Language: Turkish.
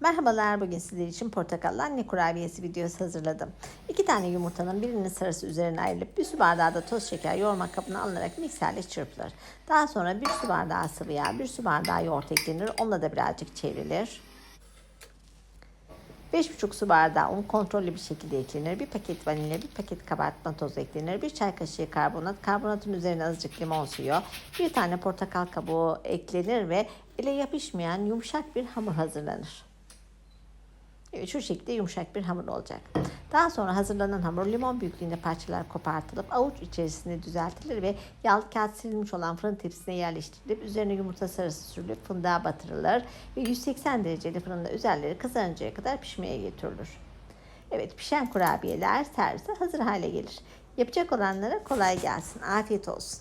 Merhabalar bugün sizler için portakallı anne kurabiyesi videosu hazırladım. İki tane yumurtanın birinin sarısı üzerine ayrılıp bir su bardağı da toz şeker yoğurma kabına alınarak mikserle çırpılır. Daha sonra bir su bardağı sıvı yağ, bir su bardağı yoğurt eklenir. Onunla da birazcık çevrilir. 5,5 su bardağı un kontrollü bir şekilde eklenir. Bir paket vanilya, bir paket kabartma tozu eklenir. Bir çay kaşığı karbonat, karbonatın üzerine azıcık limon suyu, bir tane portakal kabuğu eklenir ve ele yapışmayan yumuşak bir hamur hazırlanır. Şu şekilde yumuşak bir hamur olacak. Daha sonra hazırlanan hamur limon büyüklüğünde parçalar kopartılıp avuç içerisinde düzeltilir ve yağlı kağıt silinmiş olan fırın tepsisine yerleştirilip üzerine yumurta sarısı sürülüp fındığa batırılır ve 180 dereceli fırında üzerleri kızarıncaya kadar pişmeye getirilir. Evet pişen kurabiyeler servise hazır hale gelir. Yapacak olanlara kolay gelsin. Afiyet olsun.